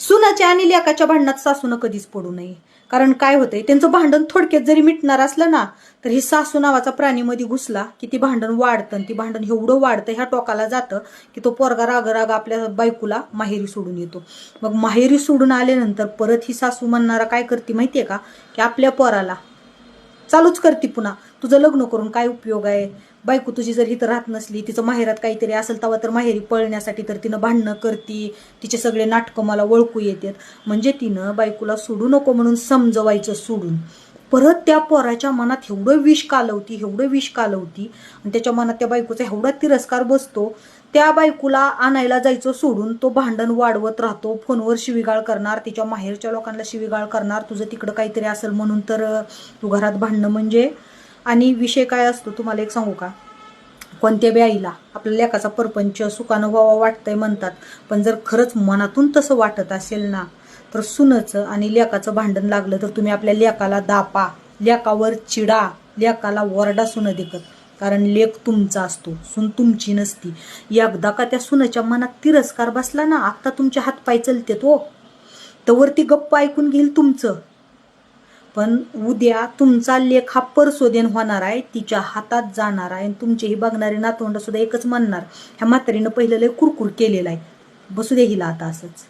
सुनाच्या आणि लेकाच्या भांडणात सासूनं कधीच पडू नये. कारण काय होतंय त्यांचं भांडण थोडक्यात जरी मिटणार असलं ना तर ही सासू नावाचा प्राणीमध्ये घुसला की ती भांडण वाढतं आणि ती भांडण एवढं वाढतं ह्या टोकाला जातं की तो पोरगा राग राग आपल्या बायकोला माहेरी सोडून येतो. मग माहेरी सोडून आल्यानंतर परत ही सासू म्हणणारा काय करते माहितीये का? की आपल्या पोराला चालूच करते पुन्हा. तुझं लग्न करून काय उपयोग आहे? बायको तुझी जर इथं राहत नसली तिचं माहेरात काहीतरी असेल तेव्हा तर माहेरी पळण्यासाठी तर तिनं भांडणं करती तिचे सगळे नाटकं मला ओळखू येतात. म्हणजे तिनं बायकोला सोडू नको म्हणून समजवायचं सोडून. परत त्या पोराच्या मनात एवढं विष कालवती एवढं विष कालवती आणि त्याच्या मनात त्या बायकोचा एवढा तिरस्कार बसतो त्या बायकोला आणायला जायचं सोडून तो भांडण वाढवत राहतो फोनवर शिवीगाळ करणार तिच्या माहेरच्या लोकांना शिवीगाळ करणार तुझं तिकडं काहीतरी असेल म्हणून तर तू घरात भांडणं म्हणजे आणि विषय काय असतो तुम्हाला एक सांगू का? कोणत्या बी आईला आपल्या लेखाचा परपंच सुखानं व्हावा वाटतंय म्हणतात पण जर खरंच मनातून तसं वाटत असेल ना तर सुनचं आणि लेखाचं भांडण लागलं तर तुम्ही आपल्या लेखाला दापा लेखावर चिडा लेकाला वरडा सुन देखत. कारण लेख तुमचा असतो सून तुमची नसती. एकदा का त्या सुनाच्या मनात तिरस्कार बसला ना आत्ता तुमचे हातपाय चलतेत हो. तर वरती गप्प ऐकून घेईल तुमचं. पण उद्या तुमचा लेख हा परसोदेन होणार आहे तिच्या हातात जाणार आहे आणि तुमचेही बघणारे नातवंड सुद्धा एकच म्हणणार ह्या म्हातारीनं पहिलं लय कुरकुर केलेलं आहे. बसू दे हिला आता असंच.